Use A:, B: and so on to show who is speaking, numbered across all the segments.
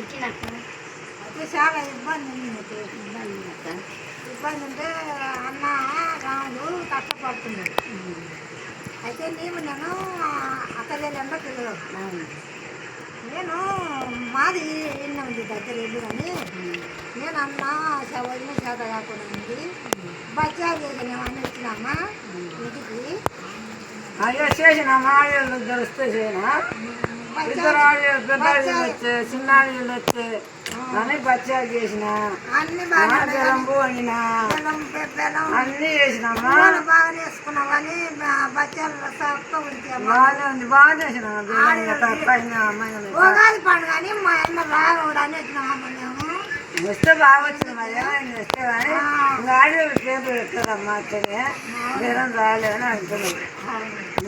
A: ఇచ్చినట్టు.
B: అయితే చాలా ఇబ్బంది ఉంది.
A: ఇబ్బంది
B: ఇబ్బంది ఉంటే అన్న రాముడు కష్టపడుతున్నాడు. అయితే నీవు నేను అక్కడెళ్ళంలో పిల్లలు నేను మాది ఇన్న ఉంది దగ్గర ఇల్లు కానీ నేను అన్న వదిన చేత కాకుండా ఉంది. బచ్చాలు చేసిన అన్నీ ఇచ్చినమ్మా ఇంటికి.
C: అయ్యో చేసిన మాడలు తెలిస్తే చేయనా ఇద్దరు ఆడలు పెద్ద ఆడలు వచ్చే చిన్న ఆడలు వచ్చే అని బచ్చాలు చేసిన
B: అన్ని బాగా
C: జరంబు వండిన
B: బెల్లం బెల్లం
C: అన్నీ చేసినమ్మా
B: నూనె బాగా వేసుకున్నాం కానీ బచ్చాలు సొక్క ఉంచాము
C: బాగానే ఉంది బాగా చేసిన బిర్యానీ తప్పైన అమ్మాయి
B: ఉగాది పండుగ అని మా అన్న రాగవుడు అని వచ్చినామమ్మ మేము
C: వస్తే బాగా వచ్చింది మరి ఏమైంది వస్తే కానీ ఇంకా ఆడలు పేరు పెట్టారమ్మా అట్లనే జ్వరం రాలేదని అంటున్నాడు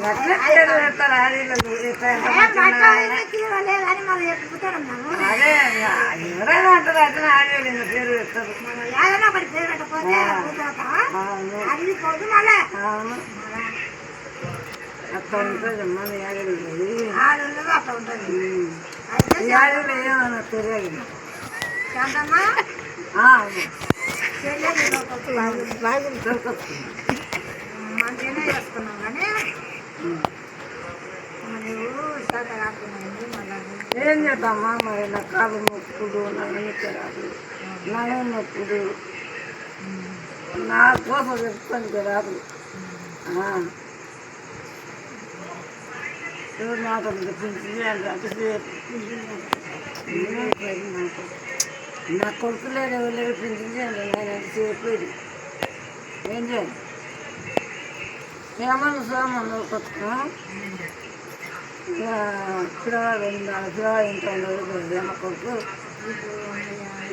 C: అట్లే పేరు పెడతారు ఆడలు
B: లేదని మనం చెప్పుకుంటారన్నాము
C: అదే ఎవరైనా అంటారు అట్లనే ఆడలు ఇంకా పేరు పెడతారు
B: మనం ఏదైనా ఒకటి పేరు పెట్టకపోతే కూతురత
C: అవును
B: అది పోదు మళ్ళీ
C: అవును అట్లా ఉంటుంది మన యాడలు
B: ఆడున్నది అట్లా ఉంటుంది అయితే
C: యాడలు ఏమన్నా తెలియదు
B: మంచిగానే కానీ నువ్వు శాత కాకుండా మళ్ళీ
C: ఏం చేద్దామా మరి? నా కాలు నొప్పుడు నా వెనక రాదు నయ నొప్పుడు నా కోసం చెప్పుకొని రాదు. ఆ. ఎవరు మాట అంటే నాకు నా కొడుకు లేదు ఎవరు చేయండి నేను ఎంతసేపు ఇది. ఏం చేయాలి? ఏమన్నా సోమన్న కొట్టుకో ఇక పిల్లవాడు ఇంట్లో ఉండదు ఏమ కొడుకు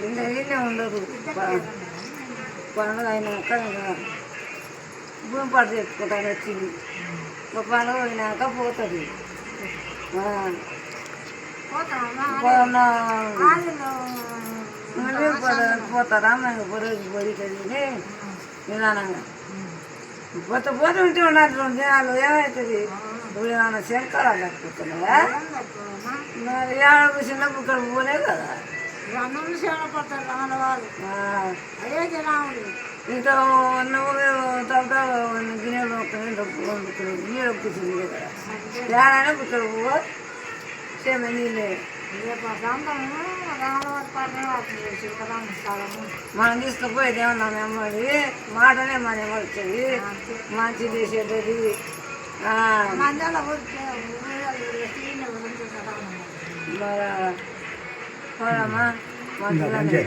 C: ఇంకా ఈయనే ఉండదు. పండుగ అయినాక ఇంకా భూమి పాటు తెచ్చుకుంటాను వచ్చింది. ఒక పండుగ అయినాక పోతుంది. ఆ, పోతా- పోతారా? మేము పొరగి పొడికది నిదానంగా. పోతే పోతే ఉంటే ఉండాలి రెండు దినాలు ఏమవుతుంది ఇప్పుడు ఏమైనా శంకరాలు లేకపోతున్నాయా మరి ఏడ చిన్న ఇక్కడ పోలే కదా.
B: అన్నం సేవ పడతారు వాళ్ళు అదే జనాముడు
C: ఇంకా నువ్వు తర్వాత గిన్నెలు డబ్బు వండుకుని నీళ్ళు కదా. ఏడైనా ఇక్కడ సేమ నీళ్ళే మనం తీసుకుపోయేది ఏమన్నా మెమ్మడి మాటనే మన వచ్చేది.
B: ఊరికే ఊరికే
C: మరి మంచిగా